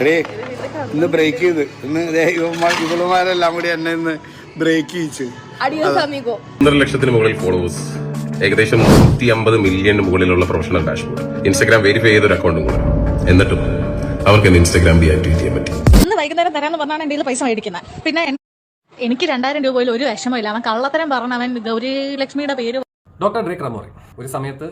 എടേ ഇന്ന് ബ്രേക്ക് ചെയ്ത്. ഇന്ന് ഇവളുമാരെല്ലാം കൂടി എന്നെ ഇന്ന് ബ്രേക്ക് ചെയ്യിച്ച്. ഒന്നര ലക്ഷത്തിന് മുകളിൽ ഫോളോവേഴ്സ് ഏകദേശം നൂറ്റി അമ്പത് മില്യൺ മുകളിലുള്ള പ്രൊഫഷണൽ ഡാഷ്ബോർഡ് ഇൻസ്റ്റാഗ്രാം വെരിഫൈ ചെയ്ത ഒരു അക്കൗണ്ടും കൂടെ. എന്നിട്ടും അവർക്ക് എന്നെ ഇൻസ്റ്റാഗ്രാം ഡീആക്ടിവേറ്റ് ചെയ്യാൻ പറ്റി. ഇന്ന് വൈകുന്നേരം തരാന്ന് പറഞ്ഞാണ് എന്റെ പൈസ മേടിക്കുന്നത്. പിന്നെ എനിക്ക് രണ്ടായിരം രൂപയിൽ ഒരു വിഷമമില്ല അവൻ കള്ളത്തരം പറഞ്ഞ അവൻ ഗൗരി ലക്ഷ്മിയുടെ പേര് ഡോക്ടർ ഡ്രേക്ക് റമോറി ഒരു സമയത്ത്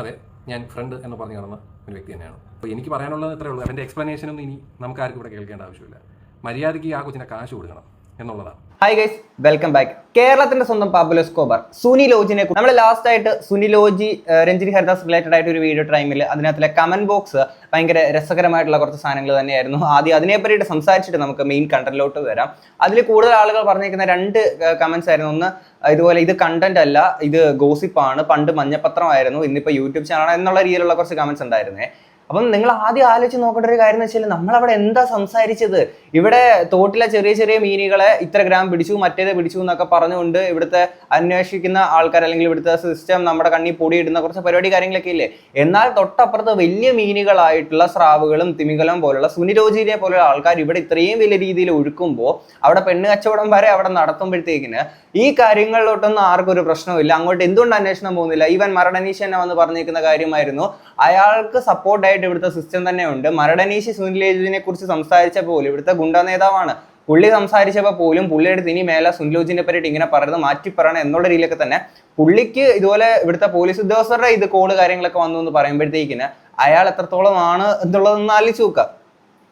അതെ ഞാൻ ഫ്രണ്ട് എന്ന് പറഞ്ഞു നടന്ന ഒരു വ്യക്തി തന്നെയാണ്. അപ്പോൾ എനിക്ക് പറയാനുള്ളത് ഇത്രയേ ഉള്ളൂ. അവന്റെ എക്സ്പ്ലനേഷനൊന്നും ഇനി നമുക്ക് ആർക്കും ഇവിടെ കേൾക്കേണ്ട ആവശ്യമില്ല. മര്യാദയ്ക്ക് ആ കൊച്ചിനെ കാശ് കൊടുക്കണം എന്നുള്ളതാണ്. ഹായ് ഗൈസ് വെൽക്കം ബാക്ക് കേരളത്തിന്റെ സ്വന്തം പാബ്ലോ സ്കോബർ സുനി ലോജിനെ നമ്മൾ ലാസ്റ്റ് ആയിട്ട് സുനി ലോജി രഞ്ജിനി ഹരിദാസ് റിലേറ്റഡ് ആയിട്ട് ഒരു വീഡിയോ ടൈമിൽ അതിനകത്തിലെ കമന്റ് ബോക്സ് ഭയങ്കര രസകരമായിട്ടുള്ള കുറച്ച് സാധനങ്ങൾ തന്നെയായിരുന്നു. ആദ്യം അതിനെ പറ്റിയിട്ട് സംസാരിച്ചിട്ട് നമുക്ക് മെയിൻ കണ്ടന്റിലോട്ട് വരാം. അതിൽ കൂടുതൽ ആളുകൾ പറഞ്ഞിരിക്കുന്ന രണ്ട് കമന്റ്സ് ആയിരുന്നു. ഒന്ന് ഇതുപോലെ ഇത് കണ്ടന്റ് അല്ല ഇത് ഗോസിപ്പാണ് പണ്ട് മഞ്ഞപ്പത്രമായിരുന്നു ഇന്നിപ്പോൾ യൂട്യൂബ് ചാനലാണ് എന്നുള്ള രീതിയിലുള്ള കുറച്ച് കമന്റ്സ് ഉണ്ടായിരുന്നേ. അപ്പം നിങ്ങൾ ആദ്യം ആലോചിച്ച് നോക്കേണ്ട ഒരു കാര്യം എന്ന് വെച്ചാൽ നമ്മളവിടെ എന്താ സംസാരിച്ചത്? ഇവിടെ തോട്ടിലെ ചെറിയ ചെറിയ മീനുകളെ ഇത്ര ഗ്രാം പിടിച്ചു മറ്റേത് പിടിച്ചു എന്നൊക്കെ പറഞ്ഞുകൊണ്ട് ഇവിടുത്തെ അന്വേഷിക്കുന്ന ആൾക്കാർ അല്ലെങ്കിൽ ഇവിടുത്തെ സിസ്റ്റം നമ്മുടെ കണ്ണി പൊടിയിടുന്ന കുറച്ച് പരിപാടി കാര്യങ്ങളൊക്കെ ഇല്ലേ? എന്നാൽ തൊട്ടപ്പുറത്ത് വലിയ മീനുകളായിട്ടുള്ള സ്രാവുകളും തിമിംഗലം പോലുള്ള സുനിരോജിനെ പോലുള്ള ആൾക്കാർ ഇവിടെ ഇത്രയും വലിയ രീതിയിൽ ഒഴുക്കുമ്പോൾ അവിടെ പെണ്ണ് കച്ചവടം വരെ അവിടെ നടത്തുമ്പോഴത്തേക്കിന് ഈ കാര്യങ്ങളിലോട്ടൊന്നും ആർക്കും ഒരു പ്രശ്നമില്ല അങ്ങോട്ട് എന്തുകൊണ്ട് അന്വേഷണം പോകുന്നില്ല? ഈവൻ മരടനീഷ് തന്നെ വന്ന് പറഞ്ഞേക്കുന്ന കാര്യമായിരുന്നു. അയാൾക്ക് സപ്പോർട്ടായിട്ട് ഇവിടുത്തെ സിസ്റ്റം തന്നെ ഉണ്ട് മരടനീഷ് സുനിലേജുവിനെ കുറിച്ച് സംസാരിച്ച പോലും ഇവിടുത്തെ ഗുണ്ട നേതാവാണ്. പുള്ളി സംസാരിച്ചപ്പോൾ പോലും പുള്ളിയുടെ ഇനി മേലെ സുനിലോജിനെ പറ്റിയിട്ട് ഇങ്ങനെ പറയുന്നത് മാറ്റി പറയണം എന്നുള്ള രീതിയിലൊക്കെ തന്നെ പുള്ളിക്ക് ഇതുപോലെ ഇവിടുത്തെ പോലീസ് ഉദ്യോഗസ്ഥരുടെ ഇത് കോൾ കാര്യങ്ങളൊക്കെ വന്നു എന്ന് പറയുമ്പോഴത്തേക്കിന് അയാൾ എത്രത്തോളം ആണ് എന്നുള്ളതൊന്ന് ആലോചിച്ച് നോക്കുക.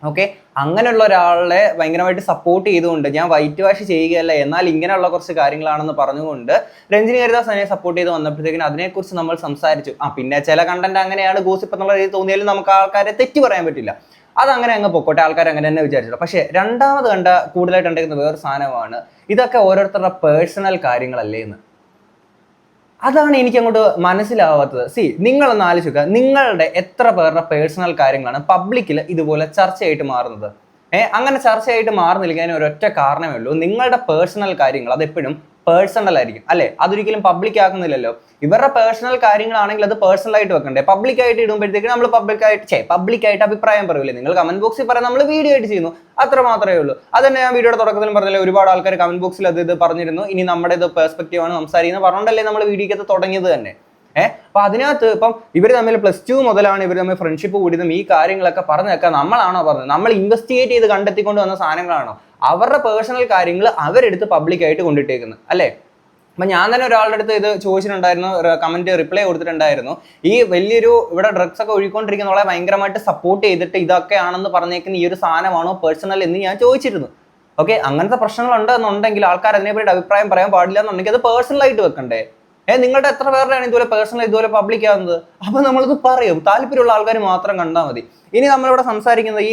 ഓക്കെ അങ്ങനെയുള്ള ഒരാളെ ഭയങ്കരമായിട്ട് സപ്പോർട്ട് ചെയ്തുകൊണ്ട് ഞാൻ വൈറ്റ് വാഷ് ചെയ്യുകയല്ല എന്നാൽ ഇങ്ങനെയുള്ള കുറച്ച് കാര്യങ്ങളാണെന്ന് പറഞ്ഞുകൊണ്ട് രഞ്ജിനി ഹരിദാസ് അതിനെ സപ്പോർട്ട് ചെയ്ത് വന്നപ്പോഴത്തേക്കിനും അതിനെക്കുറിച്ച് നമ്മൾ സംസാരിച്ചു. ആ പിന്നെ ചില കണ്ടന്റ് അങ്ങനെയാണ് ഗോസിപ്പ് എന്നുള്ള രീതി തോന്നിയാലും നമുക്ക് ആൾക്കാരെ തെറ്റി പറയാൻ പറ്റില്ല. അത് അങ്ങനെ അങ്ങ് പൊക്കോട്ടെ ആൾക്കാർ അങ്ങനെ തന്നെ വിചാരിച്ചില്ല പക്ഷേ രണ്ടാമത് കണ്ട കൂടുതലായിട്ട് ഉണ്ടായിരുന്ന വേറൊരു സാധനമാണ് ഇതൊക്കെ ഓരോരുത്തരുടെ പേഴ്സണൽ കാര്യങ്ങളല്ലേ എന്ന്. അതാണ് എനിക്ക് അങ്ങോട്ട് മനസ്സിലാവാത്തത്. സി നിങ്ങളൊന്ന് ആലോചിക്കുക. നിങ്ങളുടെ എത്ര പേരുടെ പേഴ്സണൽ കാര്യങ്ങളാണ് പബ്ലിക്കിൽ ഇതുപോലെ ചർച്ചയായിട്ട് മാറുന്നത്? ഏഹ് അങ്ങനെ ചർച്ചയായിട്ട് മാറുന്നില്ലെങ്കിൽ ഒരൊറ്റ കാരണമേ ഉള്ളൂ. നിങ്ങളുടെ പേഴ്സണൽ കാര്യങ്ങൾ അതെപ്പോഴും പേഴ്സണൽ ആയിരിക്കും. അല്ലെ? അതൊരിക്കലും പബ്ലിക് ആക്കുന്നില്ലല്ലോ. ഇവരുടെ പേഴ്സണൽ കാര്യങ്ങളാണെങ്കിൽ അത് പേഴ്സണൽ ആയിട്ട് വെക്കണ്ടേ. പബ്ലിക് ആയിട്ട് ഇടുമ്പോഴത്തേക്ക് നമ്മൾ പബ്ലിക് ആയിട്ട് ചേ പബ്ലിക് ആയിട്ട് അഭിപ്രായം പറയൂലേ. നിങ്ങൾ കമന്റ് ബോക്സിൽ പറയാൻ നമ്മൾ വീഡിയോ ആയിട്ട് ചെയ്യുന്നു. അത്ര മാത്രമേ ഉള്ളൂ. അത് തന്നെ ഞാൻ വീഡിയോയുടെ തുടക്കത്തിൽ പറഞ്ഞില്ലേ ഒരുപാട് ആൾക്കാർ കമന്റ് ബോക്സിൽ അത് ഇത് പറഞ്ഞിരുന്നു. ഇനി നമ്മുടെ ഇത് പെർസ്പെക്റ്റീവ് ആണ് സംസാരിക്കുന്നത്. പറഞ്ഞുകൊണ്ടല്ലേ നമ്മൾ വീഡിയോക്കകത്ത് തുടങ്ങിയത് തന്നെ. ഏഹ് അപ്പൊ അതിനകത്ത് ഇപ്പം ഇവർ തമ്മിൽ പ്ലസ് ടു മുതലാണ് ഇവർ തമ്മിൽ ഫ്രണ്ട്ഷിപ്പ് കൂടിയതും ഈ കാര്യങ്ങളൊക്കെ പറഞ്ഞു പറഞ്ഞൊക്കെ നമ്മളാണോ പറഞ്ഞത്? നമ്മൾ ഇൻവെസ്റ്റിഗേറ്റ് ചെയ്ത് കണ്ടെത്തിക്കൊണ്ട് വന്ന സാധനങ്ങളാണോ? അവരുടെ പേഴ്സണൽ കാര്യങ്ങൾ അവരെടുത്ത് പബ്ലിക്കായിട്ട് കൊണ്ടിട്ടേക്കുന്നത് അല്ലേ? അപ്പൊ ഞാൻ തന്നെ ഒരാളുടെ അടുത്ത് ഇത് ചോദിച്ചിട്ടുണ്ടായിരുന്നു കമന്റ് റിപ്ലൈ കൊടുത്തിട്ടുണ്ടായിരുന്നു. ഈ വലിയൊരു ഇവിടെ ഡ്രഗ്സ് ഒക്കെ ഒഴുകിക്കൊണ്ടിരിക്കുന്ന ആളെ ഭയങ്കരമായിട്ട് സപ്പോർട്ട് ചെയ്തിട്ട് ഇതൊക്കെ ആണെന്ന് പറഞ്ഞേക്കുന്ന ഈ ഒരു സാധനമാണോ പേഴ്സണൽ എന്ന് ഞാൻ ചോദിച്ചിരുന്നു. ഓക്കെ അങ്ങനത്തെ പ്രശ്നങ്ങൾ ഉണ്ടെന്നുണ്ടെങ്കിൽ ആൾക്കാർ അതിനെപ്പറ്റി അഭിപ്രായം പറയാൻ പാടില്ല എന്നുണ്ടെങ്കിൽ അത് പേഴ്സണലായിട്ട് വെക്കണ്ടേ? ഏ നിങ്ങളുടെ എത്ര പേരുടെയാണ് ഇതുപോലെ പേഴ്സണൽ ഇതുപോലെ പബ്ലിക് ആവുന്നത്? അപ്പൊ നമ്മളിത് പറയും. താല്പര്യമുള്ള ആൾക്കാർ മാത്രം കണ്ടാൽ മതി. ഇനി നമ്മളിവിടെ സംസാരിക്കുന്നത് ഈ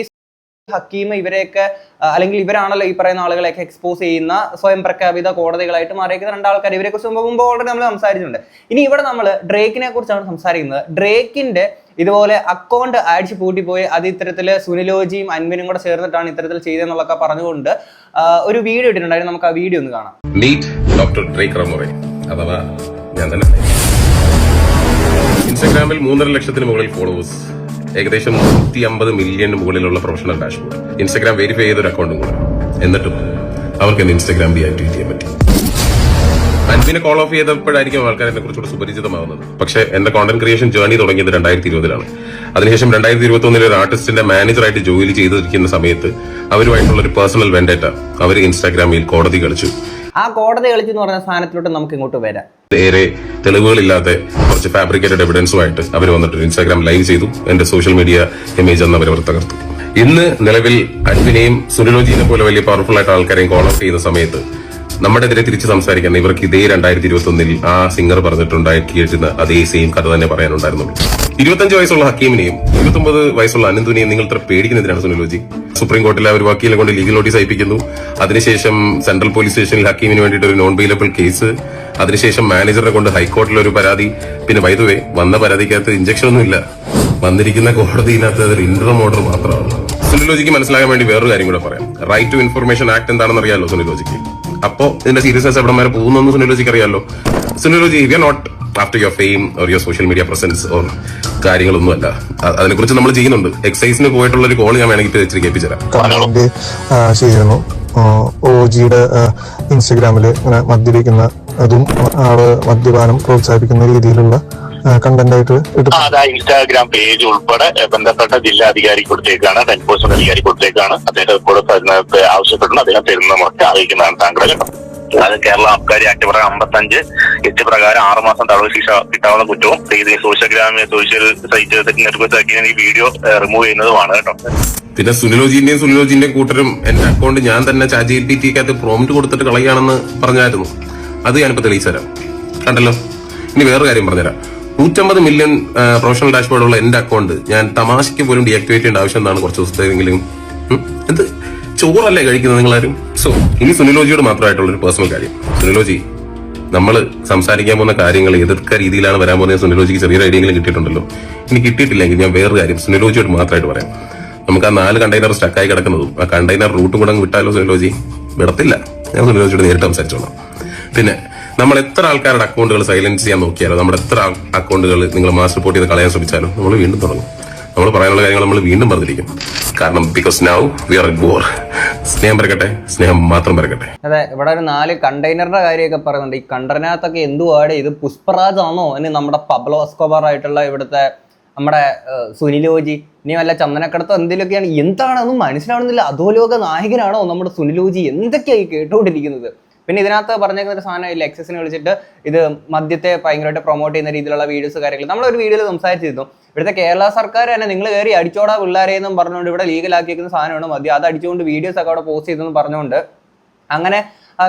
ഹക്കീം ഇവരെയൊക്കെ അല്ലെങ്കിൽ ഇവരാണല്ലോ ഈ പറയുന്ന ആളുകളെയൊക്കെ എക്സ്പോസ് ചെയ്യുന്ന സ്വയം പ്രഖ്യാപിത കോടതികളായിട്ട് മാറിയിരിക്കുന്ന രണ്ടാൾക്കാർ. ഇവരെ കുറിച്ച് മുമ്പ് ഓൾറെഡി നമ്മൾ സംസാരിച്ചിട്ടുണ്ട്. ഇനി ഇവിടെ നമ്മൾ ഡ്രേക്കിനെ കുറിച്ചാണ് സംസാരിക്കുന്നത്. ഡ്രേക്കിന്റെ ഇതുപോലെ അക്കൗണ്ട് അടിച്ച് പൂട്ടിപ്പോയി. അത് ഇത്തരത്തിൽ സുനിലോജിയും അൻവിനും കൂടെ ചേർന്നിട്ടാണ് ഇത്തരത്തിൽ ചെയ്തെന്നുള്ളൊക്കെ പറഞ്ഞുകൊണ്ട് ഒരു വീഡിയോ ഇട്ടിട്ടുണ്ടായിരുന്നു. നമുക്ക് ആ വീഡിയോ ഒന്ന് കാണാം. ഡോക്ടർ ഡ്രേക്ക് അഥവാ ഞാൻ തന്നെ ഇൻസ്റ്റാഗ്രാമിൽ മൂന്നര ലക്ഷത്തിന് മുകളിൽ ഫോളോവേഴ്സ് ഏകദേശം നൂറ്റി അമ്പത് മില്യൺ മുകളിലുള്ള പ്രൊഫഷണൽ ഡാഷ്ബോർഡ് ഇൻസ്റ്റാഗ്രാം വെരിഫൈ ചെയ്ത ഒരു അക്കൗണ്ടും കൂടെ. എന്നിട്ടും അവർക്ക് എന്നെ ഇൻസ്റ്റാഗ്രാം ഡീആക്ടിവേറ്റ് ചെയ്യാൻ പറ്റി. അൻപിനെ കോൾ ഓഫ് ചെയ്തപ്പോഴായിരിക്കും ആൾക്കാർ എന്നെ കുറിച്ചുകൂടെ സുപരിചിതമാവുന്നത്. പക്ഷേ എന്റെ കോണ്ടന്റ് ക്രിയേഷൻ ജേർണി തുടങ്ങിയത് രണ്ടായിരത്തി ഇരുപതിലാണ് അതിനുശേഷം രണ്ടായിരത്തി ഇരുപത്തി ഒരു ആർട്ടിസ്റ്റിന്റെ മാനേജറായിട്ട് ജോലി ചെയ്തിരിക്കുന്ന സമയത്ത് അവരുമായിട്ടുള്ള ഒരു പേഴ്സണൽ വെൻഡേറ്റ അവർ ഇൻസ്റ്റാഗ്രാമിൽ കോടതി കളിച്ചു. ആ കോടതി കളിച്ചു എന്ന് പറഞ്ഞ സ്ഥാനത്തിലോട്ട് നമുക്ക് ഇങ്ങോട്ട് വരാം. നേരെ തെളിവുകളില്ലാതെ കുറച്ച് ഫാബ്രിക്കേറ്റഡ് എവിഡൻസുമായിട്ട് അവർ വന്നിട്ട് ഇൻസ്റ്റാഗ്രാം ലൈവ് ചെയ്തു. എന്റെ സോഷ്യൽ മീഡിയ ഇമേജ് എന്ന് അവർ തകർത്തു. ഇന്ന് നിലവിൽ അൻവിനെയും സുനിലോജിനെ പോലെ വലിയ പവർഫുൾ ആയിട്ട് ആൾക്കാരെയും കോൾ ചെയ്യുന്ന സമയത്ത് നമ്മുടെ എതിരെ തിരിച്ച് സംസാരിക്കാൻ ഇവർക്ക് ഇതേ രണ്ടായിരത്തി ഇരുപത്തി ഒന്നിൽ ആ സിംഗർ പറഞ്ഞിട്ടുണ്ടാക്കിയിരുന്ന അതേ സെയിം കഥ തന്നെ പറയാനുണ്ടായിരുന്നുള്ളൂ ഇരുപത്തഞ്ച് വയസ്സുള്ള ഹക്കീമിനെയും ഇരുപത്തൊമ്പത് വയസ്സുള്ള അനന്തുനെയും നിങ്ങൾ ഇത്ര പേടിക്കുന്നതിനാണ് സുനിലോജി സുപ്രീം കോർട്ടിലെ ഒരു വക്കീലെ കൊണ്ട് ലീഗൽ നോട്ടീസ് അയപ്പിക്കുന്നു. അതിനുശേഷം സെൻട്രൽ പോലീസ് സ്റ്റേഷനിൽ ഹക്കീമിന് വേണ്ടിയിട്ട് ഒരു നോൺ ബെയിലബിൾ കേസ് അതിനുശേഷം മാനേജറെ കൊണ്ട് ഹൈക്കോടതിയിൽ ഒരു പരാതി. പിന്നെ വൈദ്യുവേ വന്ന പരാതിക്കകത്ത് ഇഞ്ചക്ഷൻ ഒന്നും ഇല്ല വന്നിരിക്കുന്ന കോടതിയിനകത്ത് അതൊരു ഇന്റർം ഓർഡർ മാത്രമാണ്. സുനിലോജിക്ക് മനസ്സിലാകാൻ വേണ്ടി വേറൊരു കാര്യം കൂടെ പറയാം. റൈറ്റ് ടു ഇൻഫർമേഷൻ ആക്ട് എന്താണെന്ന് അറിയാലോ സുനിലോജിക്ക് അപ്പോ ഇതിന്റെ സീരിയസ്നെസ് എവിടെ വരെ പോകുന്നു സുനിലോജിക്ക് അറിയാലോ. സുനിലോജി we are not after your fame or your social media presence or കാര്യങ്ങളൊന്നുമല്ല. അതിനെ അതിനെക്കുറിച്ച് നമ്മൾ ചെയ്യുന്നുണ്ട്. എക്സൈസിന് പോയിട്ടുള്ള ഒരു കോൾ ഞാൻ വേണമെങ്കിൽ ഇച്ചിരി കേൾപ്പിച്ചു ചെയ്തിരുന്നു. ഒ ഇൻസ്റ്റഗ്രാമിൽ ഇങ്ങനെ മദ്യപിക്കുന്ന അതും ആൾ മദ്യപാനം പ്രോത്സാഹിപ്പിക്കുന്ന രീതിയിലുള്ള കണ്ടന്റ് ആയിട്ട് ഇൻസ്റ്റാഗ്രാം പേജ് ഉൾപ്പെടെ ബന്ധപ്പെട്ട ജില്ലാ അധികാരി കൊടുത്തേക്കാണ് എൻഫോഴ്സ്മെന്റ് അധികാരി കൊടുത്തേക്കാണ്. അദ്ദേഹം കൂടെ തരുന്നത് ആവശ്യപ്പെടുന്നു അദ്ദേഹം തരുന്നതൊക്കെ അറിയിക്കുന്നതാണ് താങ്കൾ കേട്ടോ. അത് കേരള ആബ്കാരി ആക്ട് പ്രകാരം അമ്പത്തഞ്ച് എച്ച് പ്രകാരം ആറ് മാസം തടവ് ശിക്ഷ കിട്ടാവുന്ന കുറ്റവും ഇത് സോഷ്യൽ ഗ്രാമ സോഷ്യൽ സൈറ്റ് നെറ്റ്വർക്ക് ഈ വീഡിയോ റിമൂവ് ചെയ്യുന്നതുമാണ് കേട്ടോ. പിന്നെ സുനിലോജിന്റെയും സുനിലോജിന്റെയും കൂട്ടരും എന്റെ അക്കൗണ്ട് ഞാൻ തന്നെ ചാറ്റ് ജി പി ടിക്കകത്ത് പ്രോമിറ്റ് കൊടുത്തിട്ട് കളയുകയാണെന്ന് പറഞ്ഞായിരുന്നു. അത് ഞാനിപ്പോ തെളിയിച്ചു തരാം കണ്ടല്ലോ? ഇനി വേറൊരു കാര്യം പറഞ്ഞുതരാം. നൂറ്റമ്പത് മില്യൺ പ്രൊഫഷണൽ ഡാഷ്ബോർഡ് ഉള്ള എന്റെ അക്കൗണ്ട് ഞാൻ തമാശയ്ക്ക് പോലും ഡീആക്ടിവേറ്റ് ചെയ്യേണ്ട ആവശ്യം എന്താണ് കുറച്ച് ദിവസത്തെങ്കിലും? എന്ത്? ചോറല്ലേ കഴിക്കുന്നത് നിങ്ങളാരും? സോ ഇനി സുനിലോജിയോട് മാത്രമായിട്ടുള്ള ഒരു പേഴ്സണൽ കാര്യം. സുനിലോജി നമ്മൾ സംസാരിക്കാൻ പോകുന്ന കാര്യങ്ങൾ എതിർക്ക രീതിയിലാണ് വരാൻ പോകുന്നത്. സുനിലോജിക്ക് ചെറിയൊരു ഐഡിയെങ്കിലും കിട്ടിയിട്ടുണ്ടല്ലോ. ഇനി കിട്ടിയിട്ടില്ലെങ്കിൽ ഞാൻ വേറൊരു കാര്യം സുനിലോജിയോട് മാത്രമായിട്ട് പറയാം. നമുക്ക് ആ നാല് കണ്ടെയ്നർ സ്റ്റക്കായി കിടക്കുന്നതും ആ കണ്ടെയ്നർ റൂട്ടും കൂടെ വിട്ടാലോ സുനിലോജി? വിടത്തില്ല. ഞാൻ സുനിലോജിയോട് നേരിട്ട് സംസാരിച്ചോളാം. പിന്നെ നമ്മൾ എത്ര ആൾക്കാരുടെ അക്കൗണ്ടുകൾ സൈലൻസ് ചെയ്യാൻ നോക്കിയാലോ നമ്മുടെ എത്ര അക്കൗണ്ടുകൾ നിങ്ങൾ മാസ് റിപ്പോർട്ട് ചെയ്ത് കളയാൻ ശ്രമിച്ചാലും നമ്മൾ വീണ്ടും തുടങ്ങും. നമ്മൾ പറയാനുള്ള കാര്യങ്ങൾ നമ്മൾ വീണ്ടും പറഞ്ഞിരിക്കും കാരണം because now we are bore സ്നേഹം പരക്കട്ടെ സ്നേഹം മാത്രം പരക്കട്ടെ. അതെ ഇവിടെ ഒരു നാല് കണ്ടെയ്നറിന്റെ കാര്യമൊക്കെ പറയുന്നുണ്ട്. ഈ കണ്ടെയ്നറിനകത്തൊക്കെ എന്തുവാടെ ഇത് പുഷ്പരാജ് ആണോ? ഇനി നമ്മുടെ പബ്ലോ എസ്കോബാർ ആയിട്ടുള്ള ഇവിടുത്തെ നമ്മുടെ സുനിലോജി ഇനി വല്ല ചന്ദനക്കടത്തോ എന്തെങ്കിലുമൊക്കെയാണ്. എന്താണെന്നും മനസ്സിലാവണമെന്നില്ല. അധോലോക നായകനാണോ നമ്മുടെ സുനിലോജി എന്തൊക്കെയായി കേട്ടുകൊണ്ടിരിക്കുന്നത്? പിന്നെ ഇതിനകത്ത് പറഞ്ഞേക്കുന്ന ഒരു സാധനം ഇല്ല. എക്സസിനെ വിളിച്ചിട്ട് ഇത് മദ്യത്തെ ഭയങ്കരമായിട്ട് പ്രൊമോട്ട് ചെയ്യുന്ന രീതിയിലുള്ള വീഡിയോസ് കാര്യങ്ങൾ നമ്മളൊരു വീഡിയോയിൽ സംസാരിച്ചിരുന്നു. ഇവിടുത്തെ കേരള സർക്കാർ തന്നെ നിങ്ങൾ കയറി അടിച്ചോടാ പിള്ളേരെ എന്നും പറഞ്ഞുകൊണ്ട് ഇവിടെ ലീഗലാക്കിയിരിക്കുന്ന സാധനമാണ് മദ്യം. അത് അടിച്ചുകൊണ്ട് വീഡിയോസ് ഒക്കെ അവിടെ പോസ്റ്റ് ചെയ്തെന്ന് പറഞ്ഞുകൊണ്ട് അങ്ങനെ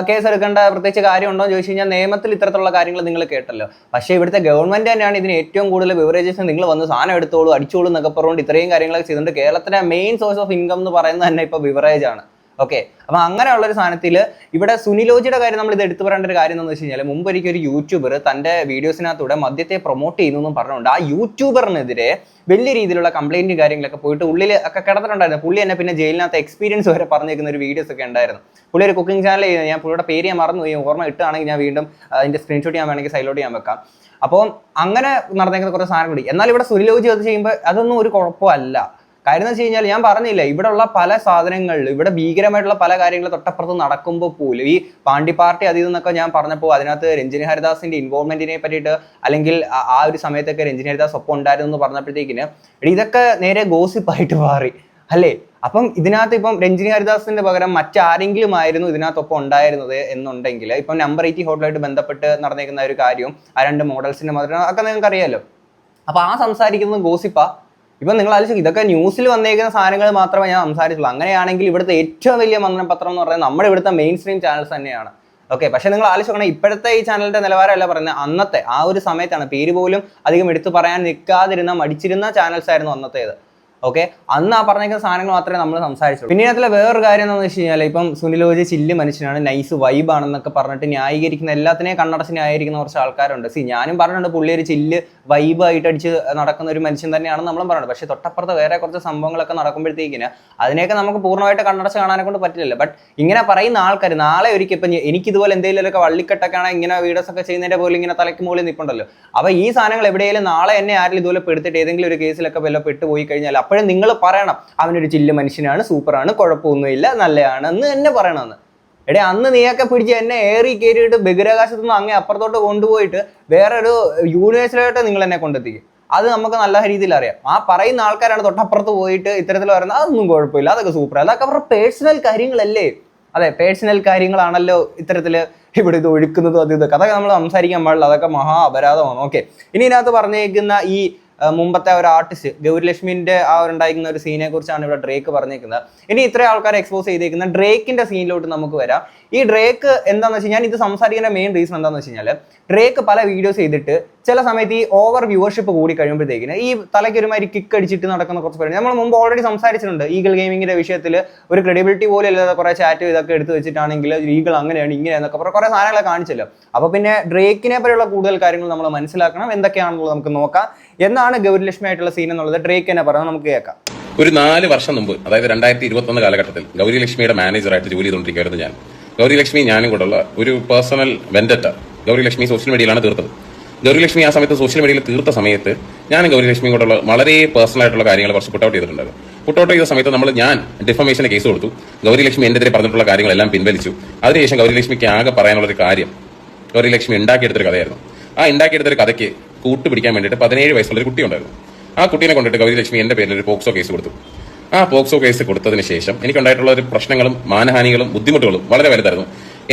കേസ് എടുക്കേണ്ട പ്രത്യേകിച്ച് കാര്യമുണ്ടോ എന്ന് ചോദിച്ചു കഴിഞ്ഞാൽ നിയമത്തിൽ ഇത്തരത്തിലുള്ള കാര്യങ്ങൾ നിങ്ങൾ കേട്ടല്ലോ. പക്ഷേ ഇവിടുത്തെ ഗവൺമെന്റ് തന്നെയാണ് ഇതിന് ഏറ്റവും കൂടുതൽ ബിവറേജസ് നിങ്ങൾ വന്ന് സാധനം എടുത്തോളൂ അടിച്ചോളൂ എന്നൊക്കെ പറഞ്ഞുകൊണ്ട് ഇത്രയും കാര്യങ്ങളൊക്കെ ചെയ്തുകൊണ്ട് കേരളത്തിലെ മെയിൻ സോഴ്സ് ഓഫ് ഇൻകം എന്ന് പറയുന്നത് തന്നെ ഇപ്പോൾ ബിവറേജ് ആണ്. ഓക്കെ അപ്പൊ അങ്ങനെയുള്ള ഒരു സാധനത്തിൽ ഇവിടെ സുനിലോജിയുടെ കാര്യം നമ്മൾ ഇത് എടുത്തു പറയേണ്ട ഒരു കാര്യം എന്ന് വെച്ച് കഴിഞ്ഞാൽ മുമ്പ് ഒരു യൂട്യൂബർ തന്റെ വീഡിയോസിനകത്തൂടെ മദ്യത്തെ പ്രൊമോട്ട് ചെയ്യുന്നു എന്നും പറഞ്ഞുകൊണ്ട് ആ യൂട്യൂബറിനെതിരെ വലിയ രീതിയിലുള്ള കംപ്ലൈന്റ് കാര്യങ്ങളൊക്കെ പോയിട്ട് ഉള്ളിൽ ഒക്കെ കിടന്നിട്ടുണ്ടായിരുന്നു. പുള്ളി തന്നെ പിന്നെ ജയിലിനകത്ത് എക്സ്പീരിയൻസ് വരെ പറഞ്ഞേക്കുന്ന ഒരു വീഡിയോസ് ഒക്കെ ഉണ്ടായിരുന്നു. പുള്ളി ഒരു കുക്കിംഗ് ചാനൽ ഞാൻ പുള്ളിയുടെ പേര് ഞാൻ മറന്നു പോയി ഓർമ്മ ഇട്ടാണെങ്കിൽ ഞാൻ വീണ്ടും അതിന്റെ സ്ക്രീൻഷോട്ട് ഞാൻ വേണമെങ്കിൽ സൈലോട്ട് ഞാൻ വെക്കാം. അപ്പോൾ അങ്ങനെ നടന്നേക്കുന്ന കുറേ കൂടി എന്നാൽ ഇവിടെ സുനിലോജി അത് ചെയ്യുമ്പോൾ അതൊന്നും ഒരു കുഴപ്പമല്ല. കാര്യം എന്ന് വെച്ച് കഴിഞ്ഞാൽ ഞാൻ പറഞ്ഞില്ല ഇവിടെയുള്ള പല സാധനങ്ങളിൽ ഇവിടെ ഭീകരമായിട്ടുള്ള പല കാര്യങ്ങൾ തൊട്ടപ്പുറത്ത് നടക്കുമ്പോൾ പോലും ഈ പാണ്ഡി പാർട്ടി അതിൽ നിന്നൊക്കെ ഞാൻ പറഞ്ഞപ്പോൾ അതിനകത്ത് രഞ്ജിനി ഹരിദാസിന്റെ ഇൻവോൾവ്മെന്റിനെ പറ്റിയിട്ട് അല്ലെങ്കിൽ ആ- ഒരു സമയത്തൊക്കെ രഞ്ജിനി ഹരിദാസ് ഒപ്പം ഉണ്ടായിരുന്നു എന്ന് പറഞ്ഞപ്പോഴത്തേക്കിന് ഇതൊക്കെ നേരെ ഗോസിപ്പായിട്ട് മാറി അല്ലേ? അപ്പം ഇതിനകത്ത് ഇപ്പം രഞ്ജിനി ഹരിദാസിന്റെ പകരം മറ്റാരെങ്കിലും ആയിരുന്നു ഇതിനകത്തൊപ്പം ഉണ്ടായിരുന്നത് എന്നുണ്ടെങ്കിൽ ഇപ്പം നമ്പർ എയ്റ്റി ഹോട്ടലായിട്ട് ബന്ധപ്പെട്ട് നടന്നേക്കുന്ന ഒരു കാര്യവും ആ രണ്ട് മോഡൽസിന്റെ മാത്രം ഒക്കെ നിങ്ങൾക്ക് അറിയാലോ അപ്പൊ ആ സംസാരിക്കുന്നത് ഗോസിപ്പാ ഇപ്പൊ നിങ്ങൾ ആലോചിക്കും ഇതൊക്കെ ന്യൂസിൽ വന്നേക്കുന്ന സാധനങ്ങൾ മാത്രമേ ഞാൻ സംസാരിച്ചുള്ളൂ. അങ്ങനെയാണെങ്കിൽ ഇവിടുത്തെ ഏറ്റവും വലിയ മന്ത്രപത്രം എന്ന് പറയുന്നത് നമ്മുടെ ഇവിടുത്തെ മെയിൻ സ്ട്രീം ചാനൽസ് തന്നെയാണ്. ഓക്കെ പക്ഷെ നിങ്ങൾ ആലോചിക്കണം ഇപ്പോഴത്തെ ഈ ചാനലിന്റെ നിലവാരമല്ല പറയുന്നത്. അന്നത്തെ ആ ഒരു സമയത്താണ് പേര് പോലും അധികം എടുത്തു പറയാൻ നിൽക്കാതിരുന്ന മടിച്ചിരുന്ന ചാനൽസ് ആയിരുന്നു അന്നത്തേത്. ഓക്കെ അന്ന് ആ പറഞ്ഞേക്കുന്ന സാധനങ്ങൾ മാത്രമേ നമ്മൾ സംസാരിച്ചുള്ളൂ. പിന്നെ അതിലെ വേറൊരു കാര്യം എന്താണെന്ന് വെച്ച് കഴിഞ്ഞാൽ ഇപ്പം സുനിലോജി ചില്ല് മനുഷ്യനാണ് നൈസ് വൈബാണെന്നൊക്കെ പറഞ്ഞിട്ട് ന്യായീകരിക്കുന്ന എല്ലാത്തിനെയും കണ്ണടച്ച് ന്യായീകരിക്കുന്ന കുറച്ച് ആൾക്കാരുണ്ട്. സി ഞാനും പറഞ്ഞിട്ടുണ്ട് പുള്ളി ഒരു ചില്ല് വൈബായിട്ട് അടിച്ച് നടക്കുന്ന ഒരു മനുഷ്യൻ തന്നെയാണ് നമ്മളും പറയുന്നത് പക്ഷേ തൊട്ടപ്പുറത്ത് വേറെ കുറച്ച് സംഭവങ്ങളൊക്കെ നടക്കുമ്പോഴത്തേക്കിന് അതിനെയൊക്കെ നമുക്ക് പൂർണമായിട്ട് കണ്ണടച്ച് കാണാനെ കൊണ്ട് പറ്റില്ല ബട്ട് ഇങ്ങനെ പറയുന്ന ആൾക്കാർ നാളെ ഒരിക്കൽ ഇപ്പം എനിക്ക് ഇതുപോലെ എന്തെങ്കിലുമൊക്കെ വള്ളിക്കെട്ടൊക്കെയാണ് ഇങ്ങനെ വീഡിയോസ് ഒക്കെ ചെയ്യുന്നതിന്റെ പോലും ഇങ്ങനെ തലയ്ക്ക് മുകളിൽ നിൽപ്പുണ്ടല്ലോ. അപ്പോൾ ഈ സാധനങ്ങൾ എവിടെയെങ്കിലും നാളെ എന്നെ ആരും ഇതുപോലെ പെടുത്തിട്ട് ഏതെങ്കിലും ഒരു കേസിലൊക്കെ വല്ല പെട്ടുപോയി കഴിഞ്ഞാൽ അപ്പോഴും നിങ്ങൾ പറയണം അവനൊരു ചില്ല് മനുഷ്യനാണ് സൂപ്പറാണ് കുഴപ്പമൊന്നുമില്ല നല്ലതാണ് എന്ന് തന്നെ പറയണമെന്ന്. എടേ അന്ന് നീയൊക്കെ പിടിച്ച് എന്നെ ഏറി കയറിയിട്ട് ബഹിരാകാശത്തു നിന്ന് അങ്ങേ അപ്പുറത്തോട്ട് കൊണ്ടുപോയിട്ട് വേറൊരു യൂണിവേഴ്സിലോട്ട് നിങ്ങൾ എന്നെ കൊണ്ടെത്തിക്കും. അത് നമുക്ക് നല്ല രീതിയിൽ അറിയാം. ആ പറയുന്ന ആൾക്കാരാണ് തൊട്ടപ്പുറത്ത് പോയിട്ട് ഇത്തരത്തിൽ പറയുന്നത് അതൊന്നും കുഴപ്പമില്ല അതൊക്കെ സൂപ്പർ അതൊക്കെ അവരുടെ പേഴ്സണൽ കാര്യങ്ങളല്ലേ. അതെ പേഴ്സണൽ കാര്യങ്ങളാണല്ലോ ഇത്തരത്തിൽ ഇവിടെ ഇത് ഒഴുക്കുന്നതും അത് ഇതൊക്കെ. അതൊക്കെ നമ്മൾ സംസാരിക്കാൻ പാടില്ല അതൊക്കെ മഹാ അപരാധമാണ്. ഓക്കെ. ഇനി ഇതിനകത്ത് പറഞ്ഞേക്കുന്ന ഈ മുമ്പത്തെ ഒരു ആർട്ടിസ്റ്റ് ഗൗരിലക്ഷ്മിന്റെ ആ ഒരു ഉണ്ടായിരുന്ന ഒരു സീനെ കുറിച്ചാണ് ഇവിടെ ഡ്രേക്ക് പറഞ്ഞേക്കുന്നത്. ഇനി ഇത്രയും ആൾക്കാരെ എക്സ്പോസ് ചെയ്തേക്കുന്ന ഡ്രേക്കിന്റെ സീനിലോട്ട് നമുക്ക് വരാം. ഈ ഡ്രേക്ക് എന്താന്ന് വെച്ച് ഞാൻ ഇത് സംസാരിക്കുന്ന മെയിൻ റീസൺ എന്താന്ന് വെച്ച് കഴിഞ്ഞാൽ ഡ്രേക്ക് പല വീഡിയോസ് ചെയ്തിട്ട് ചില സമയത്ത് ഈ ഓവർ വ്യൂവർഷിപ്പ് കൂടി കഴിയുമ്പോഴത്തേക്കിന് ഈ തലയ്ക്ക് ഒരുമാതിരി കിക്ക് അടിച്ചിട്ട് നടക്കുന്ന കുറച്ച് പേര് നമ്മൾ മുമ്പ് ഓൾറെഡി സംസാരിച്ചിട്ടുണ്ട്. ഈഗിൾ ഗെയിമിങ്ങിന്റെ വിഷയത്തിൽ ഒരു ക്രെഡിബിലിറ്റി പോലും ഇല്ലാതെ കുറെ ചാറ്റ് ഇതൊക്കെ എടുത്ത് വെച്ചിട്ടാണെങ്കിൽ ഈഗിൾ അങ്ങനെയാണ് ഇങ്ങനെയാന്നൊക്കെ പറഞ്ഞ കുറെ സാധനങ്ങളെ കാണിച്ചല്ലോ. അപ്പോൾ പിന്നെ ഡ്രേക്കിനെ പറ്റിയുള്ള കൂടുതൽ കാര്യങ്ങൾ നമ്മൾ മനസ്സിലാക്കണം. എന്തൊക്കെയാണെന്നുള്ളത് നമുക്ക് നോക്കാം. എന്നാണ് ഗൗരിലക്ഷ്മി ആയിട്ടുള്ള സീൻ എന്നുള്ളത്? ഡ്രേക്ക് തന്നെ പറഞ്ഞാൽ നമുക്ക് കേൾക്കാം. ഒരു നാല് വർഷം മുമ്പ് അതായത് രണ്ടായിരത്തി ഇരുപത്തൊന്ന് കാലഘട്ടത്തിൽ ഗൗരി ലക്ഷ്മിയുടെ മാനേജറായിട്ട് ജോലി ചെയ്തുകൊണ്ടിരിക്കുകയായിരുന്നു ഞാൻ. ഗൗരി ലക്ഷ്മി ഞാനും കൂടെയുള്ള ഒരു personal vendetta Gauri Lakshmi social മീഡിയയിലാണ് തീർത്തത്. ഗൗരി ലക്ഷ്മി ആ സമയത്ത് സോഷ്യൽ മീഡിയയിൽ തീർത്ത സമയത്ത് ഞാൻ ഗൗരി ലക്ഷ്മി കൂടെയുള്ള വളരെ പേഴ്സണൽ ആയിട്ടുള്ള കാര്യങ്ങൾ കുറച്ച് പുട്ട് ഔട്ട് ചെയ്തിട്ടുണ്ടായിരുന്നു. പുട്ട് ഔട്ട് ചെയ്ത സമയത്ത് നമ്മൾ ഞാൻ ഡിഫമേഷന് കേസ് കൊടുത്തു. ഗൗരി ലക്ഷ്മി എന്നെതിരെ പറഞ്ഞിട്ടുള്ള കാര്യങ്ങളെല്ലാം പിൻവലിച്ചു. അതിനുശേഷം ഗൗരി ലക്ഷ്മിക്ക് ആകെ പറയാനുള്ള ഒരു കാര്യം ഗൗരി ലക്ഷ്മി ഉണ്ടാക്കിയെടുത്തൊരു കഥയായിരുന്നു. ആ ഉണ്ടാക്കിയെടുത്തൊരു കഥയ്ക്ക് കൂട്ടുപിടിക്കാൻ വേണ്ടിയിട്ട് പതിനേഴ് വയസ്സുള്ള ഒരു കുട്ടി ഉണ്ടായിരുന്നു. ആ കുട്ടീനെ കൊണ്ടിട്ട് ഗൗരി ലക്ഷ്മി എന്റെ പേരിൽ ഒരു പോക്സോ കേസ് കൊടുത്തു. ആ പോക്സോ കേസ് കൊടുത്തതിന് ശേഷം എനിക്കുണ്ടായിട്ടുള്ള ഒരു പ്രശ്നങ്ങളും മാനഹാനികളും ബുദ്ധിമുട്ടുകളും വളരെ വലുതായിരുന്നു.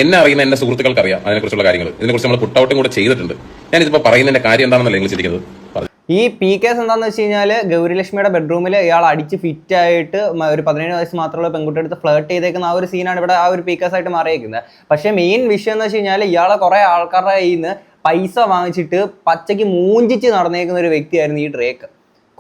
എന്നെ അറിയുന്ന എന്റെ സുഹൃത്തുക്കൾക്ക് അറിയാം അതിനെക്കുറിച്ചുള്ള കാര്യങ്ങൾ ഇതിനെക്കുറിച്ച് നമ്മൾ പുട്ട് ഔട്ടും കൂടെ ചെയ്തിട്ടുണ്ട്. ഞാനിതിപ്പോൾ പറയുന്നതിന്റെ കാര്യം എന്താണെന്നല്ല നിങ്ങൾ ചിന്തിക്കുന്നത്? ഈ പി കേസ് എന്താണെന്ന് വെച്ച് കഴിഞ്ഞാൽ ഗൗരിലക്ഷ്മിയുടെ ബെഡ്റൂമിൽ ഇയാൾ അടിച്ച് ഫിറ്റ് ആയിട്ട് ഒരു പതിനേഴ് വയസ്സ് മാത്രമുള്ള പെൺകുട്ടി എടുത്ത് ഫ്ലേർട്ട് ചെയ്തേക്കുന്ന ആ ഒരു സീനാണ് ഇവിടെ ആ ഒരു പി കേസ് ആയിട്ട് മാറിയേക്കുന്നത്. പക്ഷേ മെയിൻ വിഷയം എന്ന് വെച്ച് കഴിഞ്ഞാൽ ഇയാളെ കുറെ ആൾക്കാരുടെ കയ്യിൽ നിന്ന് പൈസ വാങ്ങിച്ചിട്ട് പച്ചയ്ക്ക് മൂഞ്ചിച്ച് നടന്നേക്കുന്ന ഒരു വ്യക്തിയായിരുന്നു ഈ ഡ്രേക്ക്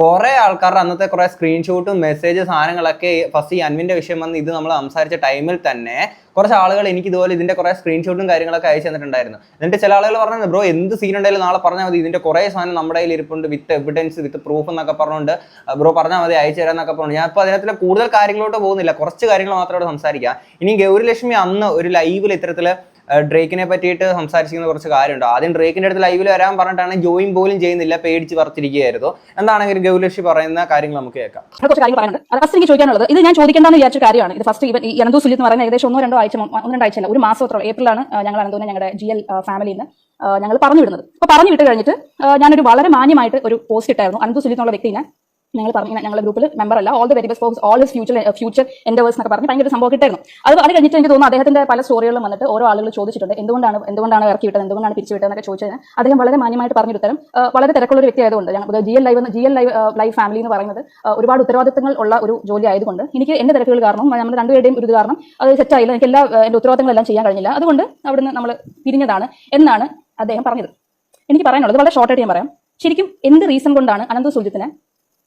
കുറെ ആൾക്കാരുടെ അന്നത്തെ കുറെ സ്ക്രീൻഷോട്ടും മെസ്സേജ് സാധനങ്ങളൊക്കെ ഫസ്റ്റ് ഈ അൻവിന്റെ വിഷയം വന്ന് ഇത് നമ്മൾ സംസാരിച്ച ടൈമിൽ തന്നെ കുറച്ച് ആളുകൾ എനിക്ക് ഇതുപോലെ ഇതിന്റെ കുറെ സ്ക്രീൻഷോട്ടും കാര്യങ്ങളൊക്കെ അയച്ചു തന്നിട്ടുണ്ടായിരുന്നു. എന്നിട്ട് ചില ആളുകൾ പറഞ്ഞത് ബ്രോ എന്ത് സീൻ ഉണ്ടെങ്കിലും നാളെ പറഞ്ഞാൽ മതി. ഇതിന്റെ കുറെ സാധനം നമ്മുടെ കയ്യിൽ ഇരിപ്പുണ്ട് വിത്ത് എവിഡൻസ് വിത്ത് പ്രൂഫ് എന്നൊക്കെ പറഞ്ഞുകൊണ്ട് ബ്രോ പറഞ്ഞാൽ മതി അയച്ചു തരാന്നൊക്കെ പറഞ്ഞു ഞാൻ ഇപ്പോൾ അതിനകത്തിലെ കൂടുതൽ കാര്യങ്ങളോട്ട് പോകുന്നില്ല. കുറച്ച് കാര്യങ്ങൾ മാത്രം ഇവിടെ സംസാരിക്കാം. ഇനി ഗൗരിലക്ഷ്മി അന്ന് ഒരു ലൈവിൽ ഇത്തരത്തിൽ ഡ്രേക്കിനെ പറ്റിയിട്ട് സംസാരിച്ചിരുന്ന കുറച്ച് കാര്യമുണ്ട്. ആദ്യം ഡ്രേക്കിന്റെ അടുത്ത് ലൈവിൽ വരാൻ പറഞ്ഞിട്ടാണ് ജോയിൻ പോലും ചെയ്യുന്നില്ല പേടിച്ച് പറഞ്ഞിരിക്കുകയായിരുന്നു എന്താണെങ്കിലും ഗൗലക്ഷി പറയുന്ന കാര്യങ്ങൾ നമുക്ക് കേൾക്കാം. കുറച്ച് കാര്യങ്ങൾ പറയാനുണ്ട്. ഫസ്റ്റ് എനിക്ക് ചോദിക്കാനുള്ളത് ഇത് ഞാൻ ചോദിക്കേണ്ടെന്ന് വിചാരിച്ച കാര്യമാണ്. ഇത് ഫസ്റ്റ് ഇവൻ അനന്തു സുജിത്ത് എന്ന് പറയുന്ന ഏകദേശം ഒന്നോ രണ്ടോ ആഴ്ച ഒന്നോ രണ്ടാഴ്ച ഒരു മാസത്തോളം ഏപ്രിലാണ് ഞങ്ങൾ അനന്തുവിനെ ഞങ്ങളുടെ ജി എൽ ഫാമിലിയിൽ നിന്ന് ഞങ്ങൾ പറഞ്ഞു വിടുന്നത് അപ്പോൾ പറഞ്ഞു വിട്ട് കഴിഞ്ഞിട്ട് ഞാനൊരു വളരെ മാന്യമായിട്ട് ഒരു പോസ്റ്റ് ഇട്ടായിരുന്നു. അനന്തു സുലിത്തുള്ള എന്നുള്ള വ്യക്തിനെ ഞങ്ങൾ പറഞ്ഞു ഞങ്ങളുടെ ഗ്രൂപ്പിൽ മെമ്പർ അല്ല. All the very best all his future future endeavours എന്നൊക്കെ പറഞ്ഞ് ഭയങ്കര സംഭവം കിട്ടായിരുന്നു അത് അത് കഴിഞ്ഞിട്ട് എനിക്ക് തോന്നുന്നു അദ്ദേഹത്തിന്റെ പല സ്റ്റോറികളും വന്നിട്ട് ഓരോ ആളുകൾ ചോദിച്ചിട്ടുണ്ട് എന്തുകൊണ്ടാണ് എന്തുകൊണ്ടാണ് ഇറക്കി വിട്ടത് എന്തുകൊണ്ടാണ് പിരിച്ചു വിട്ടത് എന്നൊക്കെ ചോദിച്ചതിന് അദ്ദേഹം വളരെ മാന്യമായിട്ട് പറഞ്ഞു ഉത്തരം വളരെ തിരക്കുള്ള ഒരു വ്യക്തി ആയതുകൊണ്ട് ഞങ്ങൾ G L live G L live live family എന്ന് പറയുന്നത് ഒരുപാട് ഉത്തരവാദിത്തങ്ങൾ ഉള്ള ഒരു ജോലി ആയതുകൊണ്ട് എനിക്ക് എന്റെ തിരക്കുകൾ കാരണം നമ്മൾ രണ്ടുപേരുടെയും ഒരു കാരണം അത് സെറ്റായില്ല എനിക്ക് എല്ലാ എന്റെ ഉത്തരവാദിത്തങ്ങളെല്ലാം ചെയ്യാൻ കഴിഞ്ഞില്ല. അതുകൊണ്ട് അവിടുന്ന് നമ്മൾ പിരിഞ്ഞതാണ് എന്നാണ് അദ്ദേഹം പറഞ്ഞത്. എനിക്ക് പറയാനുള്ളത് വളരെ ഷോർട്ടായിട്ട് ഞാൻ പറയാം. ശരിക്കും എന്ത് റീസൺ കൊണ്ടാണ് അനന്ത സുജിത്തിനെ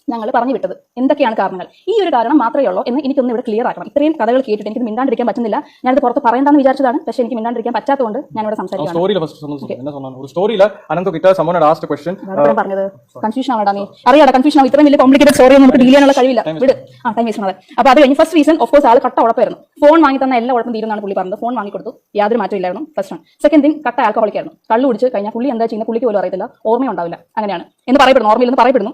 ഞങ്ങൾ പറഞ്ഞു വിട്ടത്. എന്തൊക്കെയാണ് കാരണങ്ങൾ? ഈ ഒരു കാരണം മാത്രമേ ഉള്ളൂ എന്ന് എനിക്കൊന്ന് ഇവിടെ ക്ലിയർ ആക്കണം. ഇത്രയും കഥകൾ കേട്ടിട്ട് എനിക്ക് മിണ്ടാണ്ടിരിക്കാൻ പറ്റുന്നില്ല. ഞാനത് പുറത്ത് പറയണ്ടെന്ന് വിചാരിച്ചതാണ്. പക്ഷേ എനിക്ക് മിണ്ടാണ്ടിരിക്കാൻ പറ്റാത്തതുകൊണ്ട് ഞാൻ ഇവിടെ സംസാരിക്കാം പറഞ്ഞത്. കൺഫ്യൂഷൻ ആണോടാ നീ? അറിയാടാ കൺഫ്യൂഷൻ ആവും. ഇത്രയും വലിയ കോംപ്ലിക്കേറ്റഡ് സ്റ്റോറി നമുക്ക് ഡീൽ ചെയ്യാനുള്ള കഴിവില്ല. വിട്. ആ ടൈം വേസ്റ്റ് അപ്പോൾ അത്. കഴിഞ്ഞ് ഫസ്റ്റ് റീസൺ ഓഫ് കോഴ്സ് ആൾ കട്ട ഉഴപ്പായിരുന്നു. ഫോൺ വാങ്ങി തന്ന എല്ലാ ഉഴപ്പും തീരുന്നതാണ് പുള്ളി പറഞ്ഞത്. ഫോൺ വാങ്ങി കൊടുത്തു. യാതൊരു മാറ്റമില്ലായിരുന്നു ഫസ്റ്റ് ആണ് സെക്കൻഡ് തിങ് കട്ട ആൽക്കഹോളിക്കായിരുന്നു കള്ളു കുടിച്ച് കഴിഞ്ഞാൽ പുള്ളി എന്താ ചെയ്യുന്ന? പുള്ളിക്ക് പോലും അറിയത്തില്ല. ഓർമ്മയുണ്ടാവില്ല. അങ്ങനെയാണ്. എന്ന് പറയപ്പെടുന്നു. ഓർമ്മയില്ലെന്ന് പറയപ്പെടുന്നു.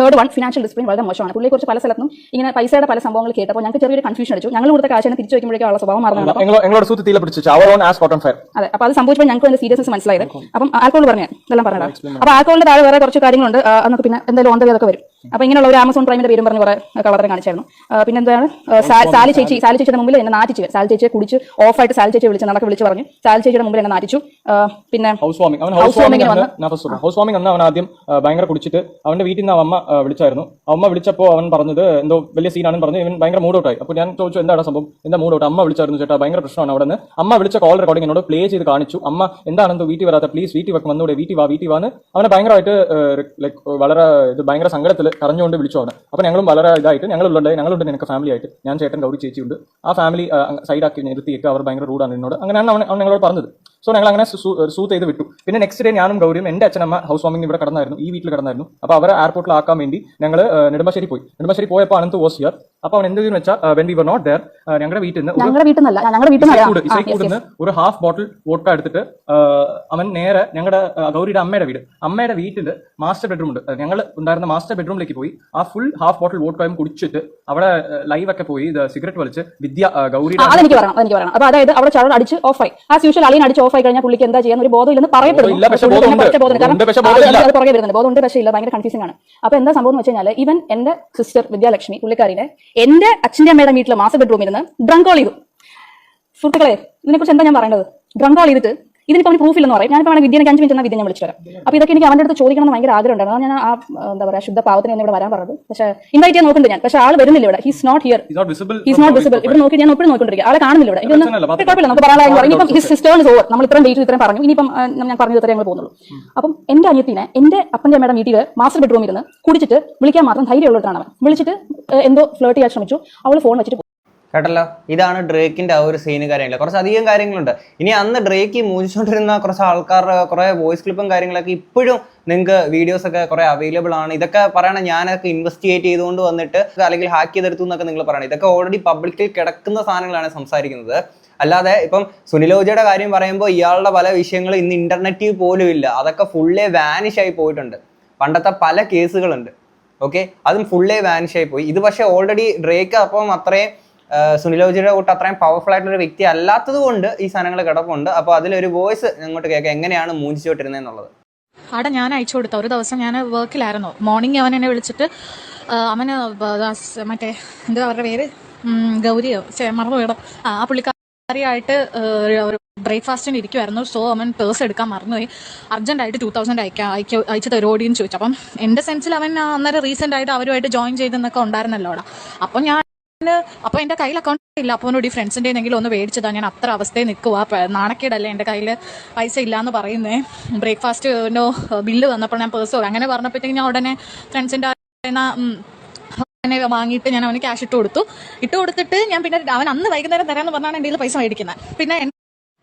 തേർഡ് വൺ ഫിനാൻഷ്യൽ ഡിസിപ്ലിൻ വളരെ മോശമാണ്. പുള്ളിയെക്കുറിച്ച് പല സ്ഥലത്തും ഇങ്ങനെ പൈസയുടെ പല സംഭവങ്ങൾ കേട്ടപ്പോൾ ഞങ്ങൾക്ക് ചെറിയൊരു കൺഫ്യൂഷൻ അടിച്ചു. ഞങ്ങൾ കൊടുത്ത കാശിനെ തിരിച്ചു വയ്ക്കുമ്പോഴേക്കും ഉള്ള സ്വഭാവം ഫയർ. അതെ അപ്പോൾ അത് സംഭവിച്ചപ്പോൾ ഞങ്ങൾക്ക് എന്റെ സീരിയസ് മനസ്സിലായത്. അപ്പം ആൽക്കോൾ പറഞ്ഞു ഇതെല്ലാം പറഞ്ഞതാണ് അപ്പോൾ ആൾക്കോളിന്റെ താഴെ വേറെ കുറച്ച് കാര്യങ്ങളുണ്ട്. നമുക്ക് പിന്നെ എന്തെങ്കിലും ഓൺ വരും. അപ്പൊ ഇങ്ങനെയുള്ള ഒരു ആമസോൺ പ്രൈമിന്റെ പേരും പറഞ്ഞ് കുറെ കള്ളത്തരം കാണിച്ചായിരുന്നു. പിന്നെ എന്താണ് സാലി ചേച്ചി സാലി ചേച്ചിയുടെ മുമ്പിൽ എന്നെ നാറ്റിച്ചു സാലി ചേച്ചിയെ കുടിച്ച് ഓഫായിട്ട് സാലി ചേച്ചി വിളിച്ച് നടക്കെ വിളിച്ച് പറഞ്ഞു. സാലി ചേച്ചിയുടെ മുമ്പിൽ എന്നെ നാറ്റിച്ചു. പിന്നെ ഹൗസ് വാമിംഗ് അവൻ ഹൗസ് വാമിംഗ് ഹൗസ് വാമിംഗ് അന്ന് അവൻ ആദ്യം ഭയങ്കര കുടിച്ചിട്ട് അവന്റെ വീട്ടിൽ നിന്ന് അമ്മ വിളിച്ചായിരുന്നു. അമ്മ വിളിച്ചപ്പോൾ അവൻ പറഞ്ഞത് എന്തോ വലിയ സീനാണെന്ന് പറഞ്ഞു ഇവൻ ഭയങ്കര മൂഡ് ഔട്ടായി അപ്പോൾ ഞാൻ ചോദിച്ചു എന്താണ് സംഭവം? എന്താ മൂഡ് ഔട്ട് അമ്മ വിളിച്ചായിരുന്നു ചേട്ടാ ഭയങ്കര പ്രശ്നമാണ് അവിടെ നിന്ന് അമ്മ വിളിച്ച കോൾ റെക്കോർഡിംഗ് എന്നോട് പ്ലേ ചെയ്ത് കാണിച്ചു. അമ്മ എന്താണെന്തോ വീട്ടിൽ വരാത്ത പ്ലീസ് വീട്ടിൽ വെക്കും വന്നൂടെ വീട്ടിൽ വാ വീട്ടിൽ വാന്ന് അവനെ ഭയങ്കരമായിട്ട് ലൈക്ക് വളരെ ഇത് ഭയങ്കര സങ്കടത്തിൽ കരഞ്ഞുകൊണ്ട് വിളിച്ചു അവനെ അപ്പോൾ ഞങ്ങളും വളരെ ഇതായിട്ട് ഞങ്ങളുണ്ട് ഞങ്ങളുണ്ട് നിനക്ക് ഫാമിലി ആയിട്ട് ഞാൻ ചേട്ടൻ ഗൗരി ചേച്ചിയുണ്ട്. ആ ഫാമിലി സൈഡാക്കി നിർത്തിയിട്ട് അവർ ഭയങ്കര റൂഡാണ് എന്നോട് അങ്ങനെയാണ് അവൻ ഞങ്ങളോട് പറഞ്ഞത്. സോ ഞങ്ങൾ അങ്ങനെ സൂത്ത് ചെയ്ത് വിട്ടു. പിന്നെ നെക്സ്റ്റ് ഡേ ഞാനും ഗൗരിയും എന്റെ അച്ഛനമ്മ ഹൗസ് വാമിംഗ് ഇവിടെ കടന്നായിരുന്നു. ഈ വീട്ടിൽ കടന്നായിരുന്നു. അപ്പോൾ അവരെ എയർപോർട്ടിൽ ആക്കാൻ വേണ്ടി ഞങ്ങൾ നെടുമ്പശ്ശേരി പോയി. നെടുമ്പശ്ശേരി പോയപ്പോൾ അനന്ത് വാസ് ഹിയർ അപ്പോൾ അവൻ എന്ത് ചെയ്യുന്നു വെച്ചാൽ when we were not there ഞങ്ങളുടെ വീട്ടിൽ നിന്ന് ഇസൈക്കൂട് നിന്ന് ഒരു ഹാഫ് ബോട്ടിൽ വോട്ട എടുത്തിട്ട് അവൻ നേരെ ഞങ്ങളുടെ ഗൗരിയുടെ അമ്മയുടെ വീട്. അമ്മയുടെ വീട്ടിൽ മാസ്റ്റർ ബെഡ്റൂം ഉണ്ട്. ഞങ്ങൾ ഉണ്ടായിരുന്ന മാസ്റ്റർ ബെഡ്റൂമിലേക്ക് പോയി ആ ഫുൾ ഹാഫ് ബോട്ടിൽ വോട്ടയും കുടിച്ചിട്ട് അവിടെ ലൈവ് ഒക്കെ പോയി സിഗരറ്റ് വലിച്ച് വിദ്യ ഗൗരി ഗൗരിയുടെ അതെനിക്ക് പറയണം അതെനിക്ക് പറയണം. അപ്പൊ അതായത് അവിടെ ചാട അടിച്ച് ഓഫായി ആസ് യൂഷ്വൽ അളിയൻ അടിച്ച് ഓഫായി കഴിഞ്ഞാൽ പുള്ളിക്ക് എന്താ ചെയ്യാൻ ഒരു ബോധം ഇല്ലെന്ന് പറയപ്പെടുന്നു പുറകെ വരുന്നുണ്ട്. ബോധമുണ്ട് പക്ഷേ ഇല്ല ഭയങ്കര കൺഫ്യൂസിംഗ് ആണ്. അപ്പൊ എന്താ സംഭവം എന്ന് വെച്ച് കഴിഞ്ഞാൽ ഇവൻ എന്റെ സിസ്റ്റർ വിദ്യാലക്ഷ്മി പുള്ളിക്കാരിനെ എന്റെ അച്ഛന്റെ അമ്മയുടെ വീട്ടിലെ മാസ്റ്റർ ബെഡ്റൂമിൽ നിന്ന് ഡ്രങ്ക് കോൾ ചെയ്തു. സുഹൃത്തുക്കളെ ഇതിനെക്കുറിച്ച് എന്താ ഞാൻ പറയേണ്ടത്? ഡ്രങ്ക് കോൾ ചെയ്തിട്ട് ഇതിനിപ്പോൾ അവന് പ്രൂഫ് ഇല്ലെന്ന് പറയും. ഞാനിപ്പോൾ അവിടെ വിദ്യനെ അഞ്ച് മിനിറ്റ് എന്നാൽ വിദ്യ ഞാൻ വിളിച്ചു തരാം. അപ്പോൾ ഇതൊക്കെ എനിക്ക് അവന്റെ അടുത്ത് ചോദിക്കണം എന്ന് ഭയങ്കര ആഗ്രഹം ഉണ്ടായിരുന്നു ഞാൻ ആ എന്താ പറയുക ശുദ്ധ പാവത്തിന് ഇവിടെ വരാൻ പറഞ്ഞത്. പക്ഷേ ഇൻവൈറ്റ് ചെയ്യാൻ നോക്കുന്നുണ്ട് ഞാൻ. പക്ഷേ ആൾ വരുന്നില്ല ഇവിടെ. He's not here he's not visible. ഇവിടെ നോക്കി ഞാൻ എപ്പോഴും നോക്കിക്കൊണ്ടിരിക്കുക ആളെ കാണുന്നില്ല ഇവിടെ. ഇതൊന്നും. കുഴപ്പമില്ല. നമുക്ക് പറയാൻ പറഞ്ഞു ഇപ്പം ഹിസ് സിസ്റ്റേഴ്സ് ഓവർ നമ്മൾ ഇത്രയും ഡേറ്റ് ഇത്രയും പറഞ്ഞു. ഇനിയിപ്പം ഞാൻ പറഞ്ഞു ഇത്രയും ഞങ്ങൾ പോകുന്നുള്ളൂ. അപ്പം എന്റെ അനിയത്തിനെ എന്റെ അപ്പന്റെ അമ്മയുടെ വീട്ടിൽ മാസ്റ്റർ ബെഡ്റൂമിൽ ഇരുന്ന് കുടിച്ചിട്ട് വിളിക്കാൻ മാത്രം ധൈര്യമുള്ളവരാണ് അവൻ. വിളിച്ചിട്ട് എന്തോ ഫ്ലേർട്ട് ചെയ്യാൻ ശ്രമിച്ചു. അവൾ ഫോൺ വെച്ചിട്ട്. കേട്ടല്ലോ? ഇതാണ് ഡ്രേക്കിന്റെ ആ ഒരു സീന് കാര്യങ്ങൾ കുറച്ച് അധികം കാര്യങ്ങളുണ്ട്. ഇനി അന്ന് ഡ്രേക്ക് മൂജിച്ചുകൊണ്ടിരുന്ന കുറച്ച് ആൾക്കാരുടെ കുറേ വോയിസ് ക്ലിപ്പും കാര്യങ്ങളൊക്കെ ഇപ്പോഴും നിങ്ങൾക്ക് വീഡിയോസ് ഒക്കെ കുറേ അവൈലബിൾ ആണ്. ഇതൊക്കെ പറയണ ഞാനൊക്കെ ഇൻവെസ്റ്റിഗേറ്റ് ചെയ്തുകൊണ്ട് വന്നിട്ട് അല്ലെങ്കിൽ ഹാക്ക് ചെയ്തെടുത്തു എന്നൊക്കെ നിങ്ങൾ പറയണം. ഇതൊക്കെ ഓൾറെഡി പബ്ലിക്കിൽ കിടക്കുന്ന സാധനങ്ങളാണ് സംസാരിക്കുന്നത്. അല്ലാതെ ഇപ്പം സുനിലോജിയുടെ കാര്യം പറയുമ്പോൾ ഇയാളുടെ പല വിഷയങ്ങളും ഇന്ന് ഇന്റർനെറ്റിൽ പോലും ഇല്ല. അതൊക്കെ ഫുള്ളേ വാനിഷ് ആയി പോയിട്ടുണ്ട്. പണ്ടത്തെ പല കേസുകളുണ്ട് ഓക്കെ അതും ഫുള്ളേ വാനിഷ് ആയി പോയി. ഇത് പക്ഷേ ഓൾറെഡി ഡ്രേക്ക് അപ്പം അത്രയും സുനിലോജിയുടെ കൂട്ട് അത്രയും പവർഫുൾ ആയിട്ടുള്ള ഒരു വ്യക്തി അല്ലാത്തത് കൊണ്ട് ഈ സാധനങ്ങൾ കിടപ്പുണ്ട്. അപ്പോൾ അതിലൊരു വോയിസ് അങ്ങോട്ട് കേൾക്കാം. എങ്ങനെയാണ് മൂഞ്ചിച്ചോട്ടിരുന്നത് എന്നുള്ളത്? അവിടെ ഞാൻ അയച്ചു കൊടുത്ത. ഒരു ദിവസം ഞാൻ വർക്കിലായിരുന്നു മോർണിംഗ് അവൻ എന്നെ വിളിച്ചിട്ട് അവന് മറ്റേ എന്താ അവരുടെ പേര്? ഗൗരിയോ മറന്നു വേണം ആ പുള്ളിക്കാരിയായിട്ട് ബ്രേക്ക്ഫാസ്റ്റിന് ഇരിക്കുമായിരുന്നു സോ അവൻ പേഴ്സ് എടുക്കാൻ മറന്നുപോയി. അർജന്റായിട്ട് ടൂ തൗസൻഡ് അയക്കാം അയക്ക അയച്ചു തരുമോടിയെന്ന് ചോദിച്ചു. അപ്പം എന്റെ സെൻസിൽ അവൻ അന്നേരം റീസെന്റ് ആയിട്ട് അവരുമായിട്ട് ജോയിൻ ചെയ്തെന്നൊക്കെ ഉണ്ടായിരുന്നല്ലോ അവിടെ അപ്പം ഞാൻ അപ്പൊ എന്റെ കയ്യിൽ അക്കൗണ്ട് ഇല്ല. അപ്പൊ ഈ ഫ്രണ്ട്സിന്റെ എന്തെങ്കിലും ഒന്ന് മേടിച്ചതാ. ഞാൻ അത്ര അവസ്ഥയിൽ നിൽക്കുക നാണക്കേടല്ലേ എന്റെ കയ്യിൽ പൈസ ഇല്ലാന്ന് പറയുന്നേ. ബ്രേക്ക്ഫാസ്റ്റ് ബില്ല് വന്നപ്പോൾ ഞാൻ പേഴ്സ് അങ്ങനെ പറഞ്ഞപ്പോഴത്തേക്ക് ഞാൻ ഉടനെ ഫ്രണ്ട്സിന്റെ അങ്ങനെ വാങ്ങിയിട്ട് ഞാൻ അവന് ക്യാഷ് ഇട്ട് കൊടുത്തു. ഇട്ട് കൊടുത്തിട്ട് ഞാൻ പിന്നെ അവൻ അന്ന് വൈകുന്നേരം തരാന്ന് പറഞ്ഞാണ് കയ്യിൽ പൈസ മേടിക്കുന്നത് പിന്നെ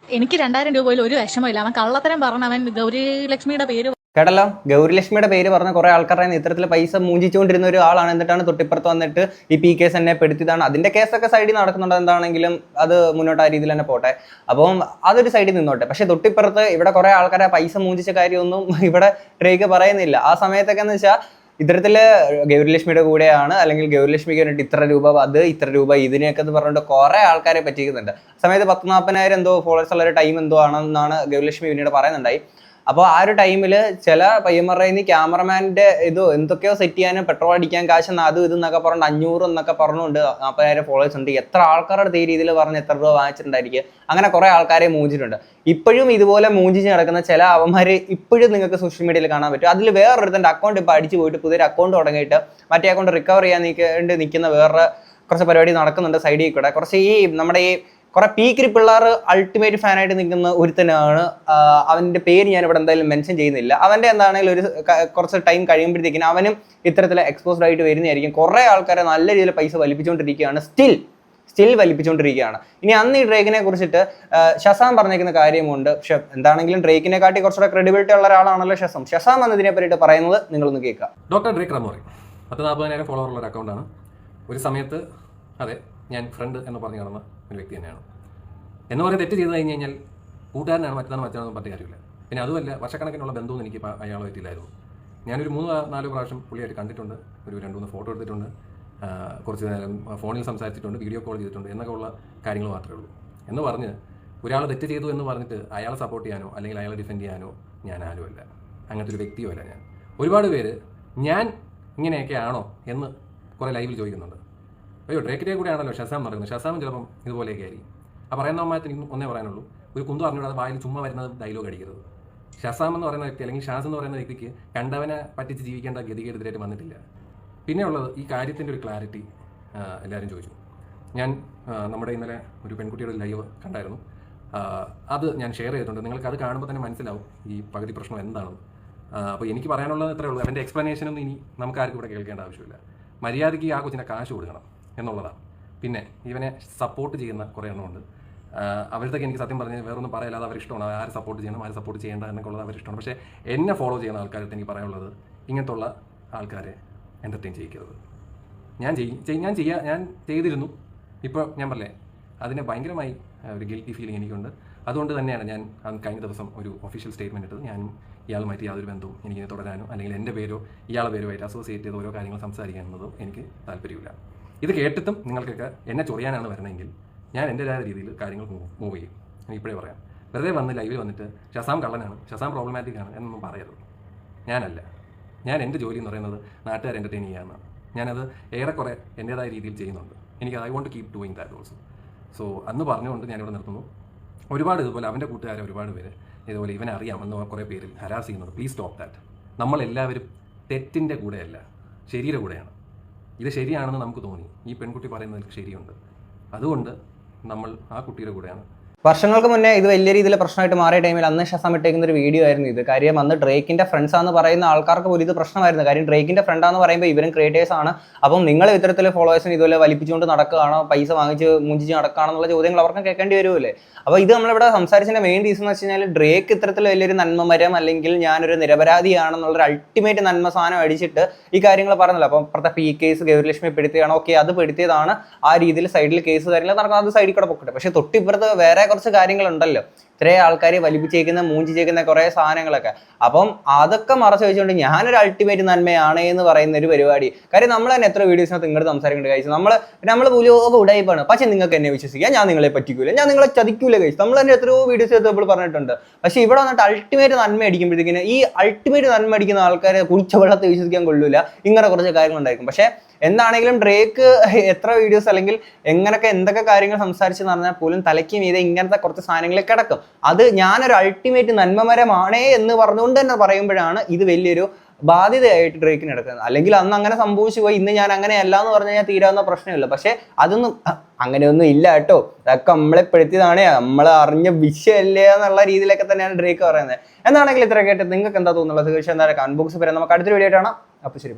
എനിക്ക് രണ്ടായിരം രൂപയിൽ ഒരു വിഷമമില്ല അവൻ കള്ളത്തരം പറഞ്ഞ അവൻ ഗൗരി ലക്ഷ്മിയുടെ പേര് കേട്ടല്ലോ? ഗൗരിലക്ഷ്മിയുടെ പേര് പറഞ്ഞ കുറേ ആൾക്കാരുടെ ഇത്തരത്തിൽ പൈസ മൂഞ്ചിച്ചുകൊണ്ടിരുന്ന ഒരു ആളാണ്. എന്നിട്ടാണ് തൊട്ടിപ്പുറത്ത് വന്നിട്ട് ഈ പി കേസ് എന്നെ പെടുത്തിയതാണ്. അതിന്റെ കേസൊക്കെ സൈഡിൽ നടക്കുന്നുണ്ട്. എന്താണെങ്കിലും അത് മുന്നോട്ട് ആ രീതിയിൽ തന്നെ പോട്ടെ. അപ്പം അതൊരു സൈഡിൽ നിന്നോട്ടെ. പക്ഷെ തൊട്ടിപ്പുറത്ത് ഇവിടെ കുറേ ആൾക്കാരെ പൈസ മൂഞ്ചിച്ച കാര്യമൊന്നും ഇവിടെ ട്രേക്ക് പറയുന്നില്ല. ആ സമയത്തൊക്കെ എന്ന് വെച്ചാൽ ഇത്തരത്തിൽ ഗൗരിലക്ഷ്മിയുടെ കൂടെയാണ്. അല്ലെങ്കിൽ ഗൗരിലക്ഷ്മിക്ക് വേണ്ടിയിട്ട് ഇത്ര രൂപ അത് ഇത്ര രൂപ ഇതിനെയൊക്കെ എന്ന് പറഞ്ഞിട്ട് കുറേ ആൾക്കാരെ പറ്റിക്കുന്നുണ്ട്. സമയത്ത് പത്ത് നാൽപ്പതിനായിരം എന്തോ ഫോളോവേഴ്സ് ഉള്ള ഒരു ടൈം എന്തോ ആണെന്നാണ് ഗൗരിലക്ഷ്മി പിന്നീട് പറയുന്നുണ്ടായി. അപ്പോൾ ആ ഒരു ടൈമിൽ ചില പയ്യന്മാരുടെ നിന്ന് ക്യാമറമാന്റെ ഇത് എന്തൊക്കെയോ സെറ്റ് ചെയ്യാനും പെട്രോൾ അടിക്കാൻ കാശ് അത് ഇത് എന്നൊക്കെ പറഞ്ഞിട്ട് അഞ്ഞൂറ് എന്നൊക്കെ പറഞ്ഞുകൊണ്ട് നാൽപ്പതിനായിരം ഫോളോവേഴ്സ് ഉണ്ട്. എത്ര ആൾക്കാരുടെ ഈ രീതിയിൽ പറഞ്ഞ് എത്ര രൂപ വാങ്ങിച്ചിട്ടുണ്ടായിരിക്കും? അങ്ങനെ കുറേ ആൾക്കാരെ മൂഞ്ചിട്ടുണ്ട്. ഇപ്പോഴും ഇതുപോലെ മൂഞ്ചിച്ച് നടക്കുന്ന ചില അവന്മാർ ഇപ്പോഴും നിങ്ങൾക്ക് സോഷ്യൽ മീഡിയയിൽ കാണാൻ പറ്റും. അതിൽ വേറൊരുത്തന്റെ അക്കൗണ്ട് ഇപ്പോൾ അടിച്ചു പോയിട്ട് പുതിയൊരു അക്കൗണ്ട് തുടങ്ങിയിട്ട് മറ്റേ അക്കൗണ്ട് റിക്കവർ ചെയ്യാൻ നിൽക്കേണ്ടി നിൽക്കുന്ന വേറെ കുറച്ച് പരിപാടി നടക്കുന്നുണ്ട് സൈഡിൽ കൂടെ. കുറച്ച് ഈ നമ്മുടെ ഈ കുറെ പീക്കിരി പിള്ളേർ അൾട്ടിമേറ്റ് ഫാനായിട്ട് നിൽക്കുന്ന ഒരുത്തനാണ്. അവന്റെ പേര് ഞാൻ ഇവിടെ എന്തായാലും മെൻഷൻ ചെയ്യുന്നില്ല. അവന്റെ എന്താണെങ്കിലും ഒരു കുറച്ച് ടൈം കഴിയുമ്പോഴത്തേക്കിനും അവനും ഇത്തരത്തിൽ എക്സ്പോസ്ഡ് ആയിട്ട് വരുന്നതായിരിക്കും. കുറേ ആൾക്കാരെ നല്ല രീതിയിൽ പൈസ വലിപ്പിച്ചുകൊണ്ടിരിക്കുകയാണ്. Still still വലിപ്പിച്ചുകൊണ്ടിരിക്കുകയാണ്. ഇനി അന്ന് ഈ ഡ്രേക്കിനെ കുറിച്ചിട്ട് ഷസാം പറഞ്ഞേക്കുന്ന കാര്യമുണ്ട്. പക്ഷെ എന്താണെങ്കിലും ഡ്രേക്കിനെ കാട്ടി കുറച്ചുകൂടെ ക്രെഡിബിലിറ്റി ഉള്ള ഒരാളാണല്ലോ ഷസാം ഷസാം എന്നതിനെ പറ്റിയിട്ട് പറയുന്നത് നിങ്ങളൊന്ന് കേൾക്കുക ഡോക്ടർ ഡ്രേക്ക് റമോറി. പത്ത് നാൽപ്പതിനായിരം ഫോളോവർ ഉള്ള ഒരു അക്കൗണ്ടാണ് ഒരു സമയത്ത് അതെ ഞാൻ ഫ്രണ്ട് എന്ന് പറഞ്ഞു നടന്ന ഒരു വ്യക്തി തന്നെയാണ്. എന്ന് പറയുന്നത് തെറ്റ് ചെയ്ത് കഴിഞ്ഞ് കഴിഞ്ഞാൽ കൂട്ടുകാരനാണ് മറ്റന്നാണ് മറ്റന്നാണെന്ന് പറഞ്ഞ കാര്യമില്ല. പിന്നെ അതുമല്ല വർഷക്കണക്കിനുള്ള ബന്ധവും എനിക്ക് അയാളെ പറ്റിയില്ലായിരുന്നു. ഞാനൊരു മൂന്ന് നാല് പ്രാവശ്യം പുള്ളിയായിട്ട് കണ്ടിട്ടുണ്ട്. ഒരു രണ്ട് മൂന്ന് ഫോട്ടോ എടുത്തിട്ടുണ്ട്. കുറച്ച് നേരം ഫോണിൽ സംസാരിച്ചിട്ടുണ്ട് വീഡിയോ കോൾ ചെയ്തിട്ടുണ്ട് എന്നൊക്കെ ഉള്ള കാര്യങ്ങൾ മാത്രമേ ഉള്ളൂ. എന്ന് പറഞ്ഞ് ഒരാൾ തെറ്റ് ചെയ്തു എന്ന് പറഞ്ഞിട്ട് അയാളെ സപ്പോർട്ട് ചെയ്യാനോ അല്ലെങ്കിൽ അയാളെ ഡിഫെൻഡ് ചെയ്യാനോ ഞാൻ ആരുമല്ല അങ്ങനത്തെ ഒരു വ്യക്തിയോ അല്ല ഞാൻ. ഒരുപാട് പേര് ഞാൻ ഇങ്ങനെയൊക്കെ ആണോ എന്ന് കുറേ ലൈവിൽ ചോദിക്കുന്നുണ്ട്. അയ്യോ ഡ്രേക്കിനെ കൂടെ ആണല്ലോ ഷസാം പറയുന്നത്. ഷസാമും ചിലപ്പം ഇതുപോലെയൊക്കെ ആയിരിക്കും. ആ പറയുന്ന അമ്മായത്തിന് എനിക്ക് ഒന്നേ പറയാനുള്ളൂ. ഒരു കുന്തു അറിഞ്ഞൂടാതെ വായിൽ ചുമ്മാ വരുന്നത് ഡയലോഗ് അടിക്കരുത്. ഷസാം എന്ന് പറയുന്ന വ്യക്തി അല്ലെങ്കിൽ ഷാസ് എന്ന് പറയുന്ന വ്യക്തിക്ക് കണ്ടവനെ പറ്റിച്ച് ജീവിക്കേണ്ട ഗതികേടെതിരായിട്ട് വന്നിട്ടില്ല. പിന്നെ ഉള്ളത് ഈ കാര്യത്തിന്റെ ഒരു ക്ലാരിറ്റി എല്ലാവരും ചോദിച്ചു. ഞാൻ നമ്മുടെ ഇന്നലെ ഒരു പെൺകുട്ടിയുടെ ലൈവ് കണ്ടായിരുന്നു. അത് ഞാൻ ഷെയർ ചെയ്തിട്ടുണ്ട്. നിങ്ങൾക്ക് അത് കാണുമ്പോൾ തന്നെ മനസ്സിലാവും ഈ പകുതി പ്രശ്നം എന്താണെന്ന്. അപ്പോൾ എനിക്ക് പറയാനുള്ളത് ഇത്രയേ ഉള്ളൂ. അവന്റെ എക്സ്പ്ലനേഷനൊന്നും ഇനി നമുക്ക് ആർക്കും ഇവിടെ കേൾക്കേണ്ട ആവശ്യമില്ല. മര്യാദയ്ക്ക് ആ കൊച്ചിനെ കാശ് കൊടുക്കണം. എന്നുള്ളതാണ്. പിന്നെ ഇവനെ സപ്പോർട്ട് ചെയ്യുന്ന കുറേ എണ്ണമുണ്ട് അവരുടെ എനിക്ക് സത്യം പറഞ്ഞാൽ വേറൊന്നും പറയില്ലാതെ അവർ ഇഷ്ടമാണ് ആരെ സപ്പോർട്ട് ചെയ്യണം ആരെ സപ്പോർട്ട് ചെയ്യേണ്ട എന്നൊക്കെയുള്ളത് അവർ ഇഷ്ടമാണ് പക്ഷേ എന്നെ ഫോളോ ചെയ്യുന്ന ആൾക്കാരുടെ എനിക്ക് പറയാനുള്ളത് ഇങ്ങനത്തുള്ള ആൾക്കാരെ എന്റർടൈൻ ചെയ്യിക്കരുത്. ഞാൻ ചെയ്യും ചെയ്- ഞാൻ ചെയ്യാ ഞാൻ ചെയ്തിരുന്നു. ഇപ്പോൾ ഞാൻ പറഞ്ഞേ അതിനെ ഭയങ്കരമായി ഒരു ഗിൽറ്റി ഫീലിംഗ് എനിക്കുണ്ട്. അതുകൊണ്ട് തന്നെയാണ് ഞാൻ കഴിഞ്ഞ ദിവസം ഒരു ഒഫീഷ്യൽ സ്റ്റേറ്റ്മെന്റ് ഇട്ടത്. ഞാൻ ഇയാളുമായിട്ട് യാതൊരു ബന്ധവും എനിക്കിനെ തുടരാനോ അല്ലെങ്കിൽ എന്റെ പേരോ ഇയാളുടെ പേരോ ആയിട്ട് അസോസിയേറ്റ് ചെയ്ത് ഓരോ കാര്യങ്ങൾ സംസാരിക്കാനോ എനിക്ക് താല്പര്യമില്ല. ഇത് കേട്ടിട്ടും നിങ്ങൾക്കൊക്കെ എന്നെ ചൊറിയാനാണ് വരണമെങ്കിൽ ഞാൻ എന്റെതായ രീതിയിൽ കാര്യങ്ങൾ മൂവ് ചെയ്യും. ഞാൻ ഇപ്പോഴേ പറയാം. വെറുതെ വന്ന് ലൈവിൽ വന്നിട്ട് ഷസാം കള്ളനാണ് ഷസാം പ്രോബ്ലമാറ്റിക് ആണ് എന്നൊന്നും പറയരുത്. ഞാനല്ല. ഞാൻ എന്റെ ജോലി എന്ന് പറയുന്നത് നാട്ടുകാർ എന്റർടൈൻ ചെയ്യാമെന്നാണ് ഞാനത് ഏറെക്കുറെ എന്റേതായ രീതിയിൽ ചെയ്യുന്നുണ്ട്. എനിക്ക് I want keep doing that also so അന്ന് പറഞ്ഞുകൊണ്ട് ഞാനിവിടെ നിർത്തുന്നു. ഒരുപാട് ഇതുപോലെ അവന്റെ കൂട്ടുകാരെ ഒരുപാട് പേര് ഇതുപോലെ ഇവനെ അറിയാമെന്ന് കുറേ പേരിൽ ഹരാസ് ചെയ്യുന്നുണ്ട്. പ്ലീസ് സ്റ്റോപ്പ് ദാറ്റ് നമ്മളെല്ലാവരും തെറ്റിന്റെ കൂടെയല്ല ശരിയുടെ കൂടെയാണ്. ഇത് ശരിയാണെന്ന് നമുക്ക് തോന്നി. ഈ പെൺകുട്ടി പറയുന്നതിൽ ശരിയുണ്ട്. അതുകൊണ്ട് നമ്മൾ ആ കുട്ടിയുടെ കൂടെയാണ് വർഷങ്ങൾക്ക് മുന്നേ ഇത് വലിയ രീതിയിൽ പ്രശ്നമായിട്ട് മാറിയ ടൈമിൽ അന്ന് ഷസം ഇട്ടേക്കുന്ന ഒരു വീഡിയോ ആയിരുന്നു ഇത്. കാര്യം അന്ന് ഡ്രേക്കിന്റെ ഫ്രണ്ട്സ് ആണെന്ന് പറയുന്ന ആൾക്കാർക്ക് പോലും ഇത് പ്രശ്നമായിരുന്നു. കാര്യം ഡ്രേക്കിന്റെ ഫ്രണ്ട് ആണെന്ന് പറയുമ്പോൾ ഇവരും ക്രിയേറ്റേഴ്സ് ആണ്. അപ്പം നിങ്ങൾ ഇത്തരത്തിൽ ഫോളോവേഴ്സിന് ഇതുപോലെ വലിപ്പിച്ചുകൊണ്ട് നടക്കുകയാണോ? പൈസ വാങ്ങിച്ച് മുഞ്ചിച്ച് നടക്കുകയാണെന്നുള്ള ചോദ്യങ്ങൾ അവർക്ക് കേൾക്കേണ്ടി വരുമല്ലേ? അപ്പോൾ ഇത് നമ്മളിവിടെ സംസാരിച്ചതിന്റെ മെയിൻ റീസൺ എന്ന് വെച്ച് കഴിഞ്ഞാൽ ഡ്രേക്ക് ഇത്തരത്തിൽ വലിയൊരു നന്മ മരം അല്ലെങ്കിൽ ഞാനൊരു നിരപരാധിയാണെന്നുള്ള ഒരു അൾട്ടിമേറ്റ് നന്മ സാധനം അടിച്ചിട്ട് ഈ കാര്യങ്ങൾ പറഞ്ഞല്ലോ അപ്പം അപ്പുറത്തെ പി കേസ് ഗൗരിലക്ഷ്മി പെടുത്തിയാണ് ഓക്കെ അത് പെടുത്തിയതാണ്. ആ രീതിയിൽ സൈഡിൽ കേസ് കാര്യങ്ങൾ നടക്കുന്നത്. അത് സൈഡിൽ കൂടെ പൊക്കട്ടെ. പക്ഷെ തൊട്ടിപ്പുറത്ത് വേറെ കുറച്ച് കാര്യങ്ങളുണ്ടല്ലോ. ഇത്രയും ആൾക്കാർ വലിപ്പിച്ചേക്കുന്ന മൂഞ്ചിച്ചേക്കുന്ന കുറേ സാധനങ്ങളൊക്കെ. അപ്പം അതൊക്കെ മറച്ചു വെച്ചുകൊണ്ട് ഞാനൊരു അൾട്ടിമേറ്റ് നന്മയാണ് എന്ന് പറയുന്ന ഒരു പരിപാടി. കാര്യം നമ്മൾ തന്നെ എത്ര വീഡിയോസിനകത്ത് ഇങ്ങോട്ട് സംസാരിക്കേണ്ട കഴിച്ചു നമ്മൾ നമ്മൾ ഉലോകം ഉടയപ്പാണ്. പക്ഷേ നിങ്ങൾക്ക് എന്നെ വിശ്വസിക്കാം. ഞാൻ നിങ്ങളെ പറ്റിക്കൂല. ഞാൻ നിങ്ങളെ ചതിക്കൂല കഴിച്ചു നമ്മൾ തന്നെ എത്രയോ വീഡിയോസ് നമ്മൾ പറഞ്ഞിട്ടുണ്ട്. പക്ഷേ ഇവിടെ വന്നിട്ട് അൾട്ടിമേറ്റ് നന്മ അടിക്കുമ്പോഴത്തേക്കിന് ഈ അൾട്ടിമേറ്റ് നന്മ അടിക്കുന്ന ആൾക്കാരെ കുളിച്ച വെള്ളത്തെ വിശ്വസിക്കാൻ കൊള്ളൂല. ഇങ്ങനെ കുറച്ച് കാര്യങ്ങളുണ്ടായിരിക്കും പക്ഷേ എന്താണെങ്കിലും ഡ്രേക്ക് എത്ര വീഡിയോസ് അല്ലെങ്കിൽ എങ്ങനെയൊക്കെ എന്തൊക്കെ കാര്യങ്ങൾ സംസാരിച്ചെന്ന് പറഞ്ഞാൽ പോലും തലയ്ക്ക് മീതെ ഇങ്ങനത്തെ കുറച്ച് സാധനങ്ങൾ കിടക്കും. അത് ഞാനൊരു അൾട്ടിമേറ്റ് നന്മമരമാണേ എന്ന് പറഞ്ഞുകൊണ്ട് തന്നെ പറയുമ്പോഴാണ് ഇത് വലിയൊരു ബാധ്യതയായിട്ട് ഡ്രേക്കിന് എടുക്കുന്നത്. അല്ലെങ്കിൽ അന്ന് അങ്ങനെ സംഭവിച്ചു പോയി ഇന്ന് ഞാൻ അങ്ങനെയല്ല എന്ന് പറഞ്ഞു കഴിഞ്ഞാൽ തീരാവുന്ന പ്രശ്നമില്ല. പക്ഷെ അതൊന്നും അങ്ങനെയൊന്നും ഇല്ല കേട്ടോ. അതൊക്കെ നമ്മളെ പെടുത്തിയതാണ് നമ്മൾ അറിഞ്ഞ വിഷയമല്ലേ എന്നുള്ള രീതിയിലൊക്കെ തന്നെയാണ് ഡ്രേക്ക് പറയുന്നത്. എന്നാണെങ്കിൽ ഇത്ര കേട്ട് നിങ്ങൾക്ക് എന്താ തോന്നുന്നത്? തീർച്ചയായും എന്താ കൺബോക്സ് ബോക്സ് വരെ. നമുക്ക് അടുത്തൊരു വീഡിയോ കാണാം. അപ്പോൾ ശരി.